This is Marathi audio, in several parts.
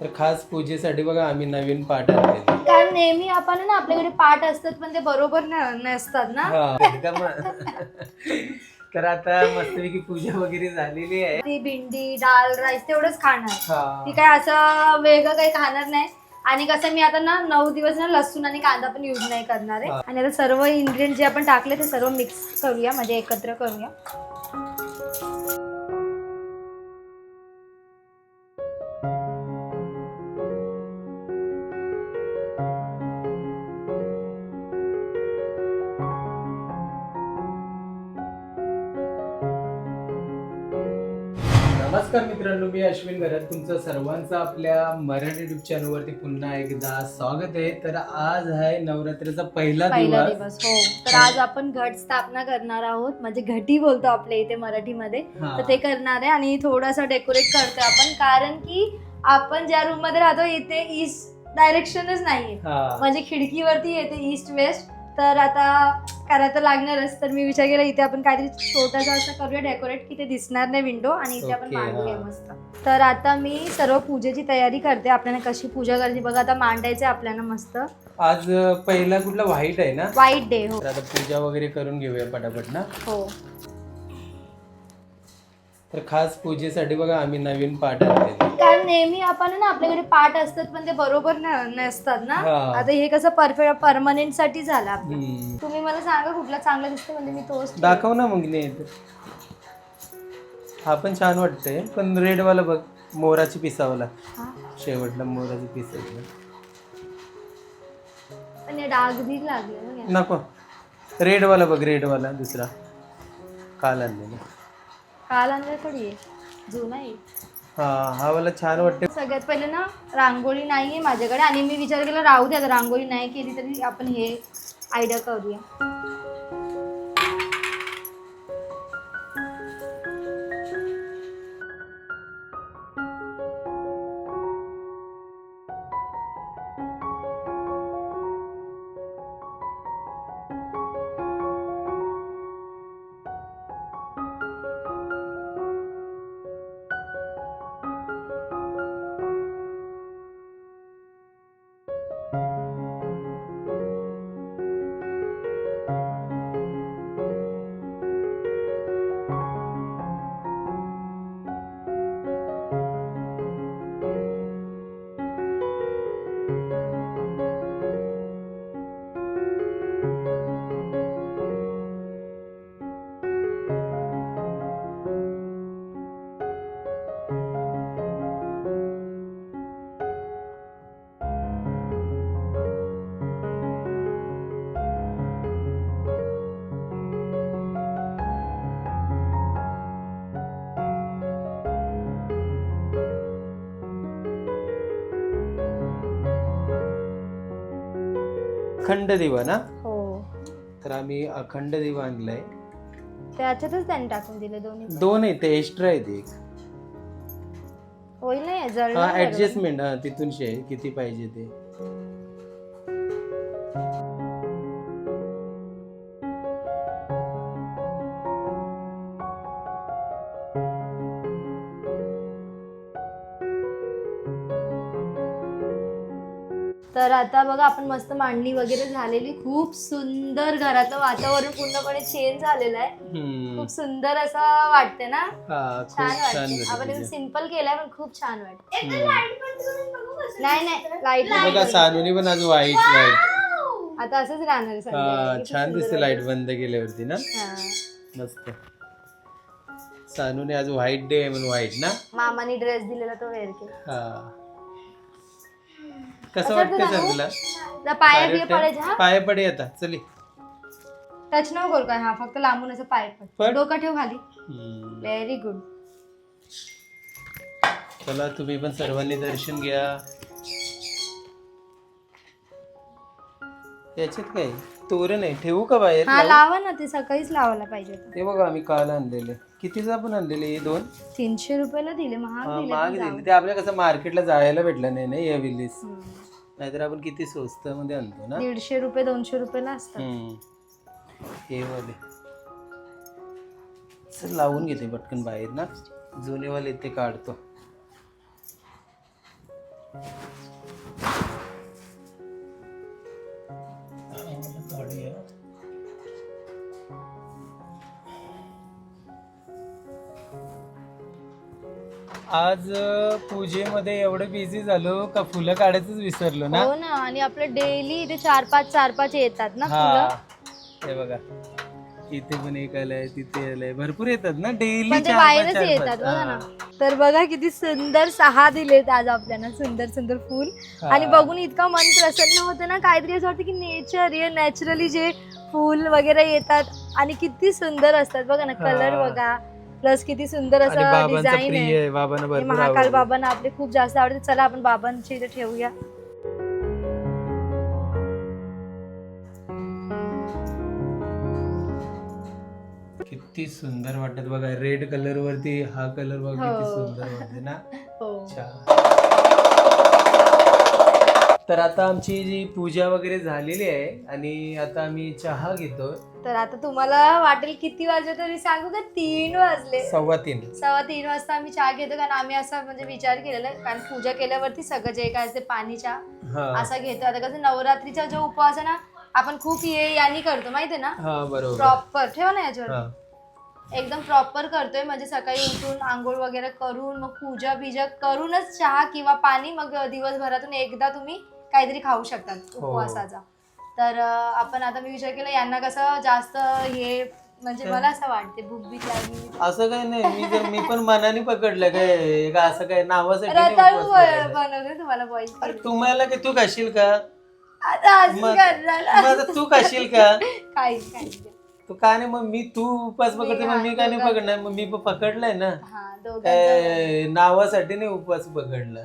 तर खास पूजेसाठी बघा आम्ही नवीन पाठ आणलेले. कारण नेहमी आपण ना आपल्याकडे पाठ असतात पण ते बरोबर न- नसतात ना? हा, मग? तर आता मस्तपैकी पूजा वगैरे झालेली आहे. ती भेंडी डाळ राईस तेवढंच खाणार. हा. ती काय असं वेगळं काही खाणार नाही. आणि कसं मी आता ना नऊ दिवस ना लसूण आणि कांदा पण यूज नाही करणार आहे. हा. आणि आता सर्व इन्ग्रेडियंट जे आपण टाकले ते सर्व मिक्स करूया म्हणजे एकत्र करूया. मित्रांनो मी अश्विन घरात तुमचं सर्वांचं आपल्या मराठी युट्यूब चॅनल वरती पुन्हा एकदा स्वागत आहे. तर आज आहे नवरात्रीचा पहिला पहिला दिवस. दिवस हो. तर आज आपण घट स्थापना करणार आहोत. म्हणजे घटी बोलतो आपल्या इथे मराठीमध्ये. हा. तर ते करणार आहे आणि थोडंसं डेकोरेट करतोय आपण. कारण की आपण ज्या रूममध्ये राहतो इथे ईस्ट डायरेक्शनच नाहीये. हा. म्हणजे खिडकीवरती येते ईस्ट वेस्ट तर आता करायला तर लागणारच तर मी विचार केला इथे आपण काहीतरी छोटासा असं करूया डेकोरेट की ते दिसणार नाही विंडो आणि इथे आपण Okay, मांडूया हा. मस्त. तर आता मी सर्व पूजेची तयारी करते आपल्याला कशी पूजा करायची बघा आता मांडायचं आपल्याला मस्त. आज अं, पहिला कुठला व्हाईट आहे ना? वाईट डे हो. तर आता पूजा वगैरे करून घेऊया पटापट ना? हो. तर खास पूजेसाठी बघा आम्ही नवीन पाठ आणलेले कारण नेहमी आपण ना आपल्याकडे पाठ असतात पण ते बरोबर न- नसतात ना हा. आता हे कसं परफेक्ट परमनंटसाठी झालं आपलं. हम्म. तुम्ही मला सांगा कुठला चांगला दिसतो म्हणजे मी तोच दाखव ना मग नीट हा पण छान वाटतंय पण रेड वाला बघ मोराची पिसावाला हा. शेवटला मोराची पिसायला पण हे डाग बीग लागले ना. नको रेड वाला बघ रेड वाला दुसरा काल आणलेला काल आणलं थोडी आहे. जुना आहे. हा हा वाला छान वाटते. सगळ्यात पहिले ना रांगोळी नाही आहे माझ्याकडे. आणि मी विचार केला राहू दे आता रांगोळी नाही केली तरी आपण हे आयडिया करूया. अखंड दिवा ना? हो. तर आम्ही अखंड दिवा आणलाय. त्याच्यातच त्यांनी टाकून दिले दोन्ही पण. दोन आहे ते एक्स्ट्रा आहे ते एक. होईल नाही हा बरोबर. ऍडजस्टमेंट हा तिथून शे किती पाहिजे ते. तर आता बघा आपण मस्त मांडणी वगैरे झालेली. खूप सुंदर घरातलं वातावरण पूर्णपणे चेंज झालेलं आहे. खूप सुंदर असं वाटते ना? हा छान छान वाटते आपण झालं सिंपल केलंय पण खूप छान वाटत. नाही नाही लाइट बघा सानूनी पण आज व्हाईट व्हाईट आता असंच राहणार संध्याकाळी. छान दिसते. लाइट बंद केल्यावरती ना? हा. मस्त. सानूने आज व्हाईट डे आहे म्हणून व्हाईट ना? मामाने ड्रेस दिलेला तो वेअर केला. हा. कसं वाटतं सर तुला पाया बिया पडायचे हा? पाय पडे आता चली. टच नको करू काय हा फक्त लांबून असं पाय पड. पड. डोकं ठेव खाली. हम्म. व्हेरी गुड चला तुम्ही पण सर्वांनी दर्शन घ्या. याच्यात काय? तोरण आहे. ठेवू का बाहेर? हा लावू? लावा ना ते सकाळीच लावायला पाहिजे होतं. ते बघा आम्ही काल आणलेले. कितीचा पण आणलेले हे दोन? तीनशे रुपयाला दिले महाग दिले महाग पण जाऊ. दिले ते आपल्याला कसं मार्केटला जायला भेटलं नाही ना या विलीस हम्म. नाहीतर आपण किती स्वस्त मध्ये आणतो ना? दीडशे रुपये दोनशे रुपयाला असतात. हम्म. हे वाले. सर लावून घेते पटकन बाहेर ना. जुनेवाले ते काढतो. आज पूजेमध्ये एवढं बिझी झालो का फुलं काढायचंच विसरलो ना? हो ना आणि आपलं डेली इथे चार पाच चार पाच येतात ना हा. फुलं? हे बघा. इथे पण एक आलंय तिथे आलंय. भरपूर येतात ना डेली बाहेरच येतात बघा ना. तर बघा किती सुंदर सहा दिलेत आज आपल्याला सुंदर सुंदर फुल. आणि बघून इतकं मन प्रसन्न होतं ना काहीतरी असं वाटतं की नेचर हे नॅचरली जे फुल वगैरे येतात आणि किती सुंदर असतात. बघा ना कलर हा. बघा. प्लस किती सुंदर आणि असं बाबांचा डिझाईन प्रिय आहे. आहे बाबांना हे भरपूर महाकाल. बाबांना आपले खूप जास्त आवडते. चला आपण बाबांची इथे ठेवूया. किती सुंदर वाटत बघा. रेड कलर वरती हा कलर बघा किती हो. सुंदर वाटते ना. हो. छान. तर आता आमची जी पूजा वगैरे झालेली आहे आणि आता आम्ही चहा घेतो तर आता तुम्हाला वाटेल किती वाजले तरी सांगू का? तीन वाजले. सव्वा तीन. सव्वा तीन वाजता आम्ही चहा घेतो कारण आम्ही असा म्हणजे विचार केलेला आहे कारण पूजा केल्यावरती सगळं जे काय असते पाणी चहा असा घेतो. आता कसं नवरात्रीचा जो उपवास आहे ना आपण खूप ये यानी करतो माहितीये ना? बरोबर. प्रॉपर ठेवा ना याच्यावर. एकदम प्रॉपर करतोय. म्हणजे सकाळी उठून आंघोळ वगैरे करून मग पूजा बिजा करूनच चहा किंवा पाणी मग दिवसभरातून एकदा तुम्ही काहीतरी खाऊ शकतात हो. उपवासाचा. तर आपण आता मी विचार केला यांना कसं जास्त हे म्हणजे मला असं वाटते बीक लागली असं काही नाही मी मी पण मनाने पकडलं काय का असं काय नावासाठी नाही रताळू उपवास पकडला. बनवते तुम्हाला बॉईल अरे तुम्हाला की तू खाशील का? आता मग- करणार. मग आता तू खाशील का? काही काही तू का नाही मग मी तू उपवास मी पकडते मग मी का नाही पकडणार? मग मी पकडलाय ना. हा दोघांचं काय नावासाठी नाही उपवास पकडला.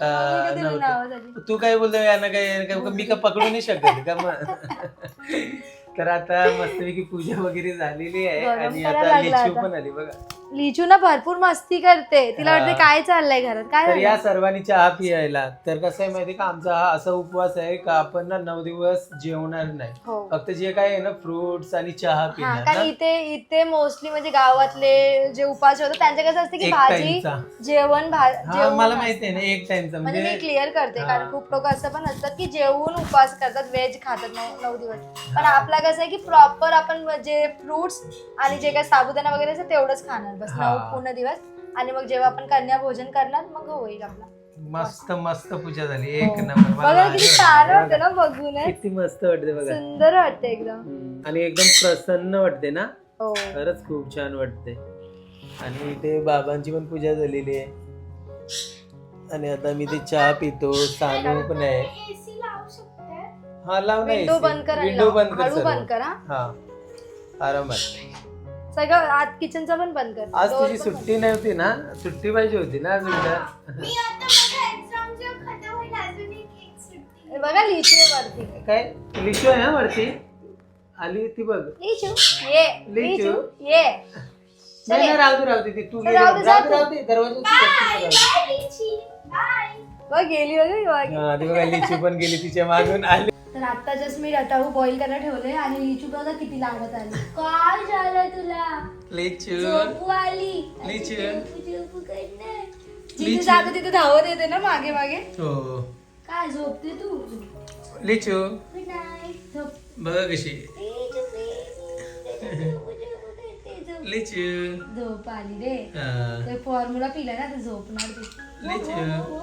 अं, नव्हतं. तू काय बोलतो यांना काय यांना काय मी का पकडू नाही शकत का मग तर आता मस्तपैकी पूजा वगैरे झालेली आहे आणि करायला आता लागला आता. पण आली बघा लिचू ना भरपूर मस्ती करते. तिला हा. वाटते काय चाललंय घरात? काय तर झालं? या सर्वांनी चहा पियायला तर कसं आहे माहिती का? आमचा हा असा उपवास आहे का आपण ना नऊ दिवस जेवणार नाही. हो. फक्त जे काय आहे ना फ्रुट्स आणि चहा हा पिणार कारण ना. इथे इथे मोस्टली म्हणजे गावातले जे उपास होतात त्यांचे कसं असतं की एक भाजी टाइमचा जेवण भा- हा जेवण मला असतं. माहिती आहे ना एक टाइमचा म्हणजे मी म्हणजे क्लिअर करते हा. कारण खूप लोक असं पण असतात की जेवून उपवास करतात व्हेज खातात नऊ नऊ दिवस. पण आपला कसं आहे की प्रॉपर आपण जे फ्रुट्स आणि जे काही साबुदाणा वगैरे असं तेवढंच खाणार. बस हा. नऊ पूर्ण दिवस. आणि मग जेव्हा आपण कन्या भोजन करणार मग होईल आपला. मस्त मस्त पूजा झाली. एक हो. नंबर. मला बघा भारी किती वाटलं. छान बघा. वाटतं ना बघून. किती मस्त वाटते बघा. सुंदर वाटते एकदम. आणि एकदम प्रसन्न वाटते ना? हो. खरंच खूप छान वाटते आणि इथे बाबांची पण पूजा झालेली आहे. आणि आता मी ते चहा पितो सानू पण आहे. हा लाव ना विंडो बंद कर विंडो. बंद कर हा हा. आरामात. सगळं आत किचनचा पण बंद कर आज Door तुझी पण सुट्टी नव्हती ना? सुट्टी पाहिजे होती ना आज उद्या मी आता माझ्या एक्झामच्या खतम होईल अजून एक एक सुट्टी. बंद. हे बघा लिचू आहे वरती. काय? लिचू आहे ना वरती? आली ती बघ. लिचू ये. लिचू. लिचू ये. नाही. नाही, राहू दे राहू दे ती तू गेली. राहू दे, राहू दे जा राहू दे दरवाजा बाय बाय रिची बाय बघ गेली बघा ही वाघ. ती बघा लिचू पण गेली तिच्या मागून आली. तर आता जस्ट मी रताळू बॉईल करायला ठेवले आणि लिचू बघा किती लागत आली. काय झालं तुला? लिचू झोपू आली. लिचू. झोपू झोपू करणार. जिथे लिचू. जातो तिथे धावत येते ना मागे मागे. हो. काय झोपते तू? लिचू झोप. बघा कशी. लिचू, झोपू, आली रे. ते फॉर्म्युला पिला ना ते झोपणार ती. लिचू.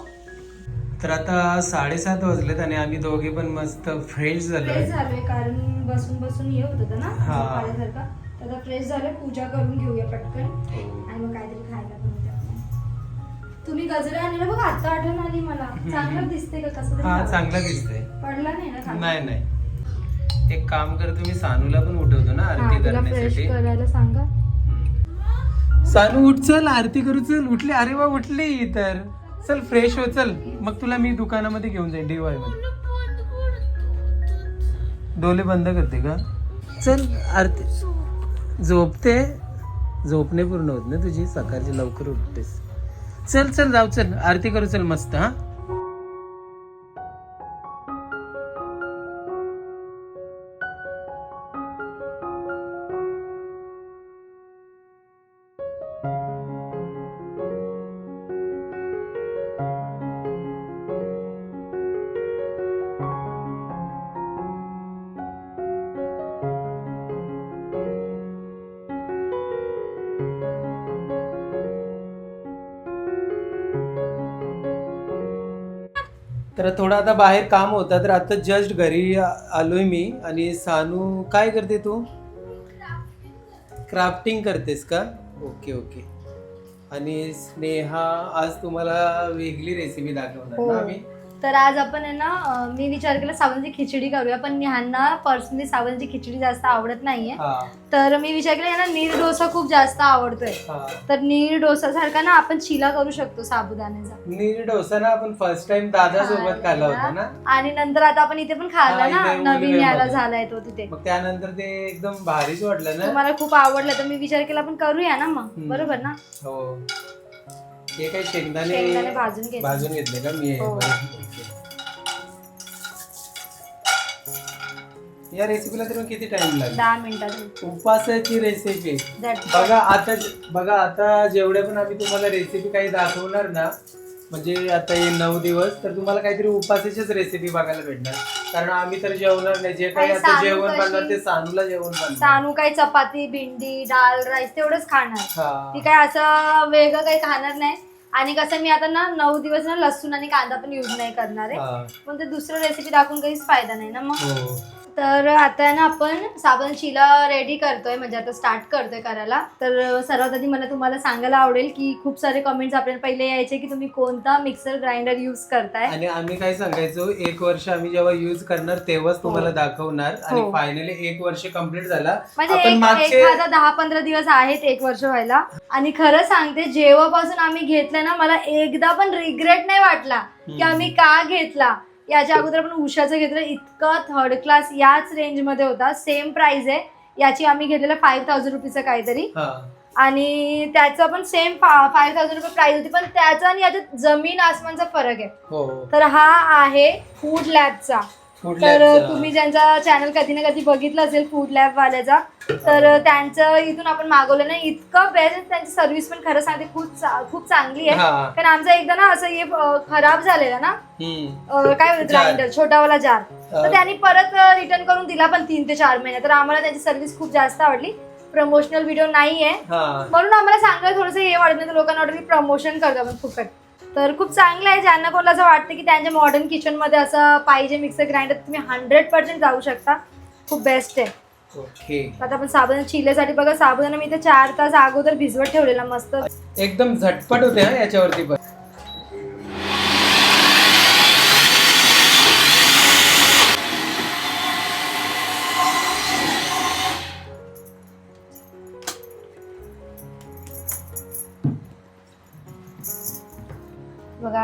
तर आता साडेसात वाजलेत आणि आम्ही दोघे पण मस्त फ्रेश झालोय. कारण बसून बसून हे होत होतं ना हा. तर आता फ्रेश झालं पूजा करून घेऊया पटकन. आणि मग काहीतरी खायला. तुम्ही गजरे आणले बघ आता आठवण आली मला. चांगलं दिसते का? कसं तरी हा लावा. चांगला दिसतंय. पडला नाही ना खाली? नाही नाही. एक काम कर तुम्ही सानूला पण उठवतो ना हा, आरती तिला फ्रेश करण्यासाठी करायला सांगा. सानू उठ चल आरती करू चल. उठली. अरे वा उठली तर. चल फ्रेश हो चल. मग तुला मी दुकानामध्ये घेऊन जाईन डीवायमध्ये. डोले बंद करते का? चल आरती. झोपते. झोपणे पूर्ण होत ना तुझी? सकाळची लवकर उठतेस. चल चल जाऊ चल. आरती करू चल मस्त हा? थोडं आता बाहेर काम होतं तर आता जस्ट घरी आलोय मी आणि सानू काय करते तू? क्राफ्टिंग करतेस का? ओके ओके आणि स्नेहा आज तुम्हाला वेगळी रेसिपी दाखवणार हो. ना आम्ही? तर आज आपण आहे ना मी विचार केला साबणाची खिचडी करूया पण ह्यांना पर्सनली साबणाची खिचडी जास्त आवडत नाहीये. हा. तर मी विचार केला यांना नीर डोसा खूप जास्त आवडतोय. हा. तर नीर डोसा सारखा ना आपण चिला करू शकतो साबुदाण्याचा. नीर डोसा ना आपण फर्स्ट टाइम दादा सोबत खाल्ला. होता ना? आणि नंतर आता आपण इथे पण खाल्ला ना नवीन उलवेमध्ये. याला झालाय तो तिथे. त्यानंतर ते एकदम भारीच वाटलं ना? तुम्हाला खूप आवडलं तर मी विचार केला आपण करूया ना मग. बरोबर ना? हो. हे काही शेंगदाणे शेंगदाणे भाजून घेतले. भाजून घेतले का मी हो. ओके. या रेसिपीला तरी मग किती टाइम लागेल दहा मिनिटात उपासाची रेसिपी That's बघा आता बघा आता जेवढे पण आम्ही तुम्हाला रेसिपी काही दाखवणार ना म्हणजे आता हे नऊ दिवस तर तुम्हाला काहीतरी उपासाचीच रेसिपी बघायला भेटणार. कारण आम्ही तर जेवणार नाही. जे काही आणि आता सानू जेवण कशी- बनणार ते सानूला जेवण बनणार. सानू काही चपाती भेंडी डाळ राईस तेवढंच खाणार. ती हा काय असं वेगळं काही खाणार नाही. आणि कसं मी आता ना नऊ दिवस ना लसूण आणि कांदा पण युज नाही करणार आहे. हा. पण ते दुसरं रेसिपी दाखवून काहीच फायदा नाही ना मग? हो. तर आता ना आपण साबण शिला रेडी करतोय म्हणजे आता स्टार्ट करतोय करायला. तर सर्वात आधी मला तुम्हाला सांगायला आवडेल की खूप सारे कमेंट्स आपल्याला पहिले यायचे की तुम्ही कोणता मिक्सर ग्राइंडर यूज करताय? आणि आम्ही काय सांगायचो एक वर्ष आम्ही जेव्हा युज करणार तेव्हाच तुम्हाला दाखवणार. आणि हो. फायनली एक वर्ष कंप्लीट झाला. म्हणजे आपण एक- मागचे एखादा दहा पंधरा दिवस आहेत एक वर्ष व्हायला. आणि खरं सांगते जेव्हापासून आम्ही घेतलं ना मला एकदा पण रिग्रेट नाही वाटला की हम्म. आम्ही का घेतला. याच्या अगोदर आपण उषाचं घेतलं इतकं थर्ड क्लास याच रेंजमध्ये होता. सेम प्राइस आहे. याची आम्ही घेतलेलं फाईव्ह थाउजंड रुपीचं काहीतरी. हा. आणि त्याचं पण सेम फाईव्ह थाउजंड रुपये प्राइस होती. पण त्याचा आणि याच्यात जमीन आसमानचा फरक आहे. हो. तर हा आहे फूड लॅबचा तर. तुम्ही ज्यांचा चॅनल कधी ना कधी बघितलं असेल फूड लॅब वाल्याचा तर त्यांचं इथून आपण मागवलं नाही इतकं बेस्ट त्यांची सर्व्हिस पण खरं सांगते खूप खूप चांगली आहे. कारण आमचा एकदा ना असं हे खराब झालेला ना काय. ग्राइंडर छोटावाला जार. तर त्यांनी परत रिटर्न करून दिला पण तीन ते चार महिने. तर आम्हाला त्यांची सर्व्हिस खूप जास्त आवडली. प्रमोशनल व्हिडिओ नाहीये. म्हणून आम्हाला सांगायला थोडंसं हे वाटत नाही लोकांना वाटतं की प्रमोशन करतो आपण फुकट. तर खूप चांगलं आहे ज्यांना कोणाला असं वाटतं की त्यांच्या मॉडर्न किचनमध्ये असं पाहिजे मिक्सर ग्राइंडर तुम्ही हंड्रेड पर्सेंट जाऊ शकता. खूप बेस्ट आहे. ओके आता आपण साबण चिल्ल्यासाठी बघा साबण मी इथे चार तास अगोदर भिजवत ठेवलेला मस्त. एकदम झटपट होते हा याच्यावरती पण.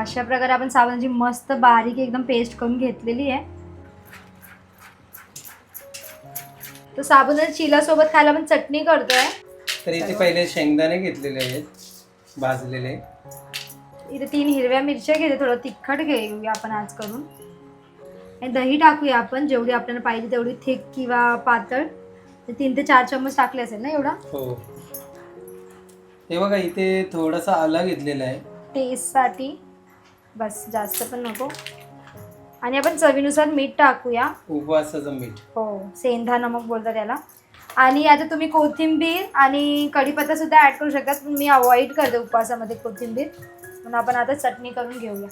अशा प्रकारे आपण साबणाची मस्त बारीक एकदम पेस्ट करून घेतलेली आहे. तर साबुदाणा चिला सोबत खायला आपण चटणी करतोय. तर इथे पहिले शेंगदाणे घेतलेले आहेत भाजलेले. इथे तीन हिरव्या मिरच्या घेते थोडं तिखट घेऊया आपण आज करून आणि दही टाकूया आपण जेवढी आपल्याला पाहिजे तेवढी थिक किंवा पातळ. तीन ते चार चम्मच टाकले असेल ना एवढा? हो. हे बघा इथे थोडासा आला घेतलेला आहे. टेस्टसाठी बस जास्त पण नको. आणि आपण चवीनुसार मीठ टाकूया. उपवासाचं मीठ. हो सेंधा नमक बोलतात त्याला आणि आता तुम्ही कोथिंबीर आणि कढीपत्ता सुद्धा ऍड करू शकता. पण मी अवॉइड करते उपवासामध्ये कोथिंबीर. म्हणून आपण आता चटणी करून घेऊया.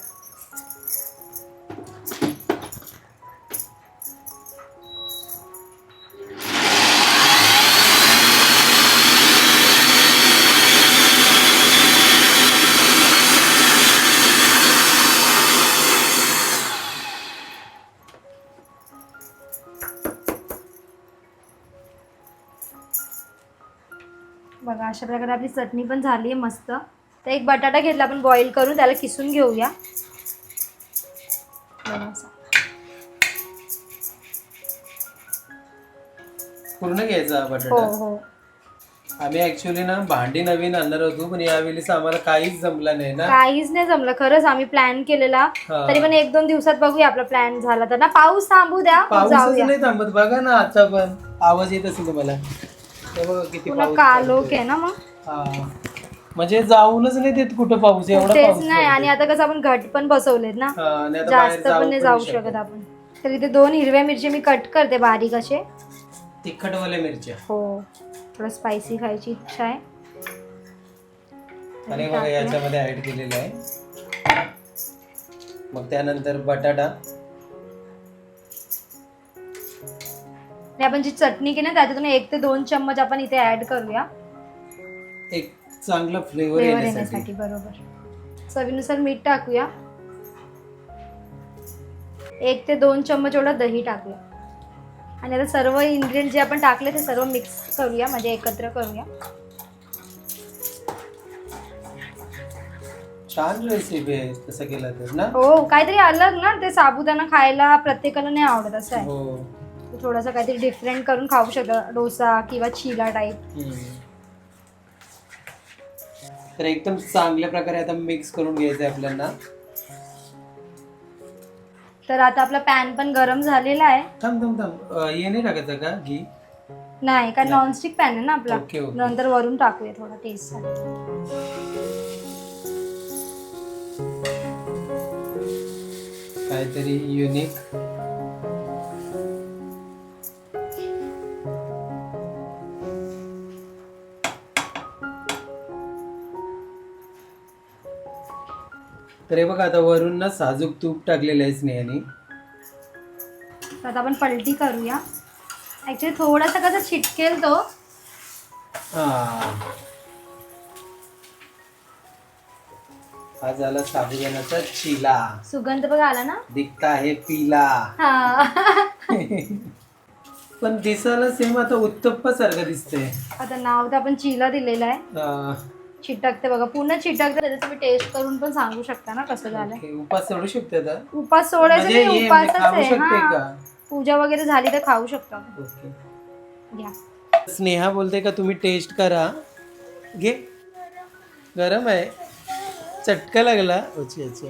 बघा अशा प्रकारे आपली चटणी पण झाली आहे मस्त. तर एक बटाटा घेतला आपण बॉईल करून त्याला किसून घेऊया. पूर्ण घ्यायचा हा हो बटाटा? हो आम्ही ऍक्च्युली ना भांडी नवीन आणणार होतो पण यावेळेस आम्हाला काहीच जमलं नाही ना. काहीच नाही जमलं. खरंच आम्ही प्लॅन केलेला. हा. तरी पण एक दोन दिवसात बघूया आपला प्लॅन झाला तर. ना पाऊस थांबू द्या पाऊसच जाऊया. नाही थांबत. बघा ना आता पण. आवाज येत असेल तुम्हाला. हे बघा किती पुन्हा पाऊस कालोख पडतोय. आहे ना मग? हा. म्हणजे जाऊनच नाही देत कुठं पाऊस एवढा तेच पाऊस नाही आणि पडतोय. आता कसं आपण घट पण बसवलेत ना? हा, आणि आता बाहेर जास्त पण नाही जाऊ शकत आपण. तर इथे दोन हिरव्या मिरची मी कट करते बारीक असे. तिखटवाल्या मिरच्या. हो थोडं स्पायसी खायची इच्छा आहे. आणि टाकूया. याच्यामध्ये ऍड केलेलं आहे. मग त्यानंतर बटाटा. आणि आपण जी चटणी केली ना त्याच्यातून एक ते दोन चम्मच आपण इथे ऍड करूया. एक चांगला फ्लेवर फ्लेवर येण्यासाठी. येण्यासाठी बरोबर. चवीनुसार मीठ टाकूया. एक ते दोन चम्मच एवढं दही टाकूया. आणि आता सर्व इन्ग्रेडियंट जे आपण टाकले ते सर्व मिक्स करूया म्हणजे एकत्र करूया. छान रेसिपी आहे तसं केलं तर ना? हो काहीतरी अलग ना ते साबुदाणा खायला प्रत्येकाला नाही आवडत असं आहे. हो. थोडंसं काहीतरी डिफरंट करून खाऊ शकता डोसा किंवा चिला टाईप. तर एकदम चांगल्या प्रकारे आता मिक्स करून घ्यायचं आहे आपल्याला तर आता आपला पॅन पण गरम झालेला आहे. थांब थांब थांब. अं, हे नाही टाकायचं का घी? नाही कारण नॉनस्टिक पॅन आहे ना आपला. नंतर वरून टाकूया थोडा टेस्टसाठी काहीतरी युनिक तर हे बघा आता वरून ना साजूक तूप टाकलेलं आहे स्नेहाने. तर आता आपण पलटी करूया. ऍक्च्युली थोडासा कसं चिटकेल तो हा. हा झाला साबुदाण्याचा चिला. सुगंध बघा आला ना? दिखता आहे पिला. हा. पण दिसायला सेम आता उत्तप्पा सारखं दिसतंय. आता नाव तर आपण चिला दिलेलं आहे. अं, चिटकते बघा. पूर्ण चिटकते त्याचं तुम्ही टेस्ट करून पण सांगू शकता ना कसं ओके, उपास सोडू शकते उपास सोडायचं म्हणजे नाही हे उपासच खाऊ आहे शकते हा. का? पूजा वगैरे झाली तर खाऊ शकतो. आपण. ओके घ्या. स्नेहा बोलते का तुम्ही टेस्ट करा. घे. गरम आहे. चटका लागला. अच्छा अच्छा.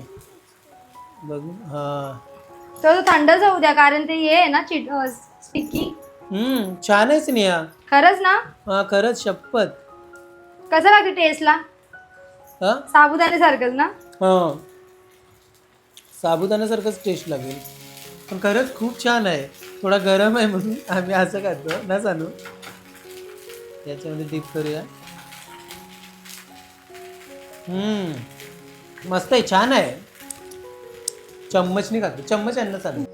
बघू हा. तर तो थंड जाऊ द्या कारण ते हे आहे ना चिट स्टिकी हम्म छान आहे स्नेहा. खरंच ना? हा खरंच शपथ. कसं लागते टेस्टला हा? साबुदाणे सारखंच ना? हा. साबुदाण्यासारखंच टेस्ट लागेल. पण खरंच खूप छान आहे. थोडा गरम आहे म्हणून आम्ही असं खातो. ना सांगू याच्यामध्ये डीप करूया. हम्म. मस्त आहे छान आहे. चम्मचने खातो. चम्मच यांना चालेल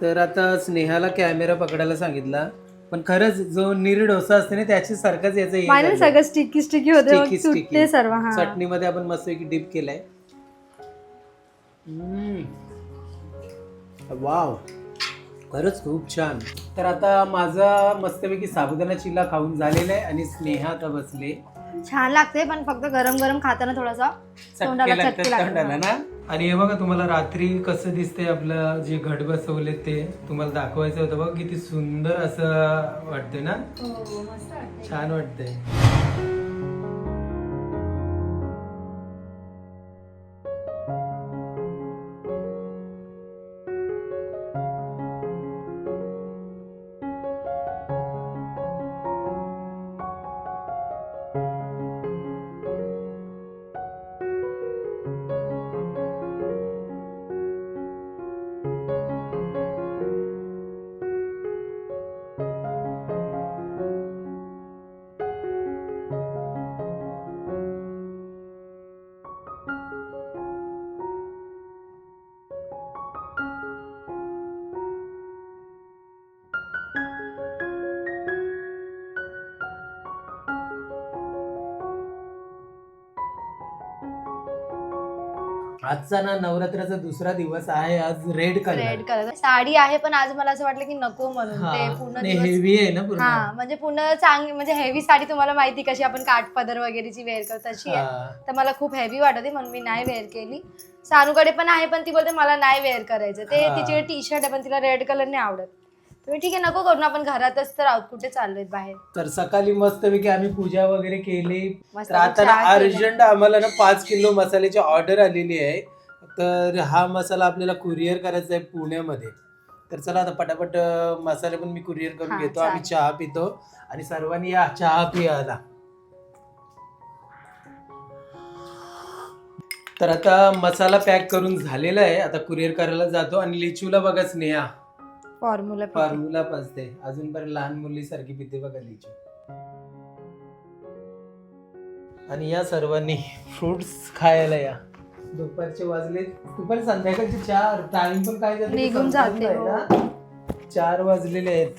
तर आता स्नेहाला कॅमेरा पकडायला सांगितला. पण खरंच जो नीर डोसा असते ना त्याची सारखंच याचं हे झालंय. सगळं स्टिकी स्टिकी होते Sticky, सुटते. सर्व हा. चटणीमध्ये आपण मस्तपैकी डीप केलाय. वाव खरंच खूप छान. तर आता माझा मस्तपैकी साबुदाणा चिल्ला खाऊन झालेला आहे आणि स्नेहा आता बसले. छान लागते पण फक्त गरम गरम खाताना थोडासा चटके तोंडाला लागतात चटके लागतात. तोंडाला ना आणि हे बघा तुम्हाला रात्री कसं दिसतंय आपलं जे घट बसवले ते तुम्हाला दाखवायचं होतं बघा किती सुंदर असं वाटतंय ना हो, मस्त वाटते. छान वाटतंय आजचा ना नवरात्राचा दुसरा दिवस आहे आज red colour red colour sari आहे पण आज मला असं वाटलं की नको म्हणून. ते पूर्ण दिवस हेवी आहे ना पूर्ण? हा म्हणजे पूर्ण चांगली म्हणजे हेवी साडी तुम्हाला माहिती कशी आपण काठपदर वगैरेची वेअर करतो तशी आहे. हा. तर मला खूप हेवी वाटत होती म्हणून मी नाही वेअर केली. सानूकडे पण आहे पण ती बोलते मला नाही वेअर करायचं. ते हा. तिची टी शर्ट आहे पण तिला रेड कलर नाही आवडत. तुम्ही ठीक आहे नको करू ना आपण घरातच तर आहोत कुठे चाललोय बाहेर? तर सकाळी मस्तपैकी आम्ही पूजा वगैरे केली. मस्त तर आता ना चहा केला. अर्जंट आम्हाला ना पाच किलो मसाल्याची ऑर्डर आलेली आहे. तर हा मसाला आपल्याला कुरिअर करायचा आहे पुण्यामध्ये. तर चला आता पटापट अं, मसाले पण मी कुरिअर करून हा, घेतो. आम्ही चहा पितो आणि सर्वांनी या चहा पियाला तर आता मसाला पॅक करून झालेला आहे. आता कुरिअर करायला जातो आणि लिचूला बघा स्नेहा. फॉर्म्युला फॉर्म्युला पाजते अजूनपर्यंत लहान मुलीसारखी पिते बघा लिचू आणि या सर्वांनी फ्रुट्स खायला या. दुपारचे वाजले. दुपारी संध्याकाळचे चार. टाइम पण काय झालं निघून जाते, हो. चार वाजलेले आहेत.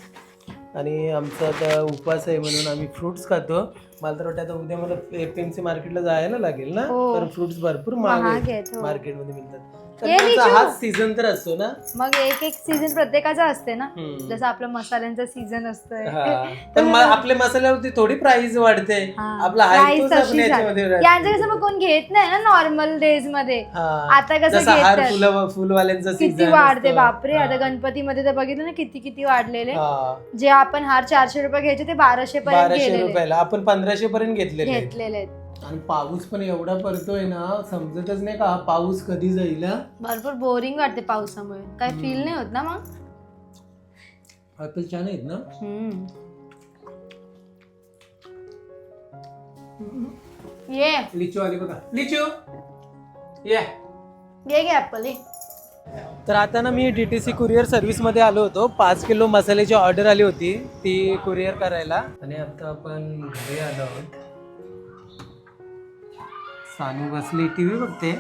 आणि आमचा आता उपास आहे म्हणून आम्ही फ्रुट्स खातो. मला तर वाटतं आता उद्या मला एपीएमसी मार्केटला जायला लागेल ना? हो. कारण फ्रुट्स भरपूर महाग महाग आहेत आहेत हो. मार्केटमध्ये मिळतात. तर ये. हाच सीझन तर असतो ना मग एक एक सीझन प्रत्येकाचा असते ना हम्म. जसं आपलं मसाल्यांचा सीझन असतोय हा. पण म- आपल्या मसाल्यावरती थोडी प्राइस वाढते हा. आपला आहे Price तोच आपण. याच्यामध्ये. यांचं कसं मग कोण घेत नाही ना नॉर्मल डेजमध्ये हा. आता कसं जसं हार घेतात. फुलं फुलवाल्यांचा किती सीझन वाढते बापरे आता गणपतीमध्ये तर बघितलं ना किती किती वाढलेले जे आपण हार चारशे रुपये घ्यायचे ते बाराशे पर्यंत बाराशे गेलेले रुपयाला आपण पंधराशे पर्यंत घेतलेले आहेत. घेतलेले आहेत. आणि पाऊस पण एवढा पडतोय ना समजतच नाही का हा पाऊस कधी जाईल हा? भरपूर बोरिंग वाटते पावसामुळे. काय फील नाही होत ना मग? ऍपल छान आहेत ना? ये. लिचू आली बघा. लिचू! या. घे ऍपल ये. तर आता ना मी डी टी सी कुरिअर सर्व्हिसमध्ये आलो होतो. पाच किलो मसाल्याची ऑर्डर आली होती ती कुरिअर करायला. आणि आता आपण घरी आलो आहोत. सानू बसली टी व्ही बघते.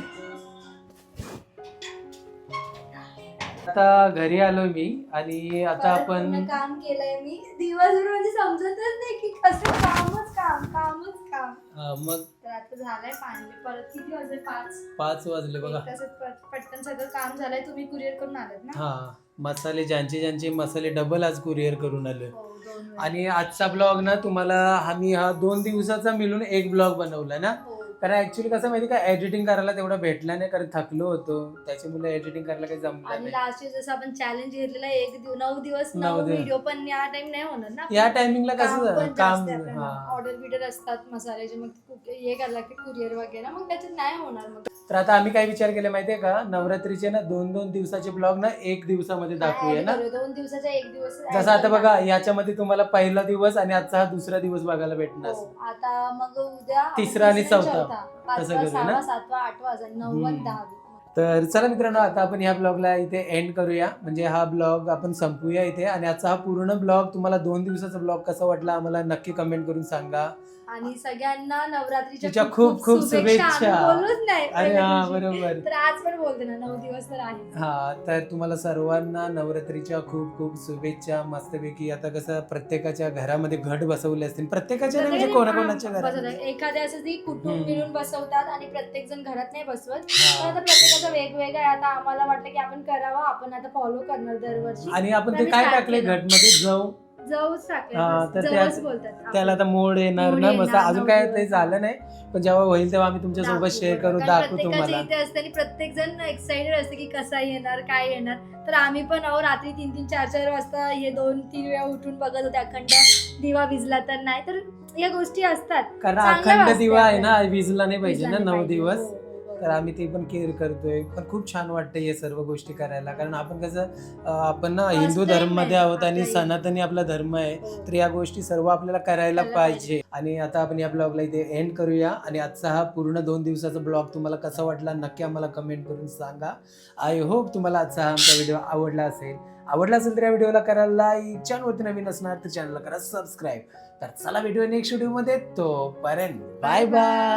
आता घरी आलो मी आणि आता आपण काम केलंय मी. दिवसभर म्हणजे समजतच नाही की कसं कामच काम कामच काम. हा, मग? तर आता झालंय पाणी परत किती वाजले? पाच. पाच वाजले बघा. एक तासात पट- पटकन सगळं काम झालंय. तुम्ही कुरिअर करून आलात ना? हा मसाले ज्यांचे ज्यांचे मसाले डबल आज कुरिअर करून आले हो दोन वेळा. आणि आजचा ब्लॉग ना तुम्हाला आम्ही हा दोन दिवसाचा मिळून एक ब्लॉग बनवला ना? हो. कारण ऍक्च्युली कसं माहिती का? एडिटिंग करायला तेवढा भेटला नाही कारण थकलो होतो. त्याच्यामुळे एडिटिंग करायला काही जमलं आणि नाही. लास्ट जसं आपण चॅलेंज घेतलेला एक दिव- नऊ दिवस नऊ नऊ दिवस. व्हिडिओ पण या टाइम नाही होणार ना या टायमिंगला कसं काम हा. ऑर्डर बिर्डर असतात मसाल्याचे मग cook- हे करायला लागते कुरिअर वगैरे. मग त्याच्यात नाही होणार मग. तर आता आम्ही काय विचार केला माहितीये का? नवरात्रीचे ना दोन दोन दिवसाचे ब्लॉग ना एक दिवसामध्ये दाखवूया ना. दोन दिवसाचा एक दिवस add जसं आता. बघा याच्यामध्ये तुम्हाला पहिला दिवस आणि आजचा हा दुसरा दिवस बघायला भेटणार. हो. आता मग उद्या आपण तिसरा आणि चौथा. तसं करूया ना? सहावा सातवा आठवा अजून नववा हम्म. दहावी. तर चला मित्रांनो आता आपण ह्या ब्लॉगला इथे एंड करूया. म्हणजे हा ब्लॉग आपण संपूया इथे. आणि आजचा हा पूर्ण ब्लॉग तुम्हाला दोन दिवसाचा ब्लॉग कसा वाटला आम्हाला नक्की कमेंट करून सांगा. आणि सगळ्यांना नवरात्रीच्या खूप खूप शुभेच्छा. बोललोच नाही अरे हा दिवशी. बरोबर तर आज पण बोलते ना नऊ दिवस तर आहे हा तर तुम्हाला सर्वांना नवरात्रीच्या खूप खूप शुभेच्छा मस्तपैकी आता कसं प्रत्येकाच्या घरामध्ये घट बसवले असतील प्रत्येकाच्या म्हणजे कोणाकोणाच्या घरात. एखाद्या असं ती कुटुंब. मिळून बसवतात आणि प्रत्येक जण घरात नाही बसवत. आता प्रत्येकाचं वेगवेगळं आहे आता आम्हाला वाटतं की आपण करावं आपण आता फॉलो करणार दरवर्षी आणि आपण ते काय टाकले केलं. घटमध्ये जाऊ हा, बस. तर बोलतात त्याला आता मोड येणार मोड ना मस्त येणार, अजून काय. ते झालं नाही पण जेव्हा होईल तेव्हा आम्ही तुमच्यासोबत दाखवू शेअर बरोबर. करू कारण दाखवू प्रत्येकाच्या तुम्हाला इथे असते आणि प्रत्येक जण एक्साइटेड असते की कसा येणार काय येणार तर आम्ही पण अहो रात्री तीन तीन चार चार वाजता हे दोन तीन वेळा उठून बघत होते अखंड दिवा विजला तर नाही तर या गोष्टी असतात कारण चांगलं अखंड दिवा आहे ना. विजला नाही पाहिजे ना विजला नऊ नाही दिवस पाहिजे. हो, तर. आम्ही ते पण केअर करतोय. पण खूप छान वाटतं हे सर्व गोष्टी करायला. कारण आपण कसं आपण ना हिंदू time धर्ममध्ये आहे आहोत आणि सनातनी आपला धर्म आहे हो. तर या गोष्टी सर्व आपल्याला करायला पाहिजे. आणि आता आपण या ब्लॉगला इथे एंड करूया. आणि आजचा हा पूर्ण दोन दिवसाचा ब्लॉग तुम्हाला कसा वाटला नक्की आम्हाला कमेंट करून सांगा. आय होप तुम्हाला आजचा हा आमचा व्हिडिओ आवडला असेल. आवडला असेल तर या व्हिडिओला करा लाईक चॅनलवरती नवीन असणार तर चॅनलला करा सबस्क्राईब तर चला व्हिडिओ नेक्स्ट व्हिडिओमध्ये. तोपर्यंत बाय बाय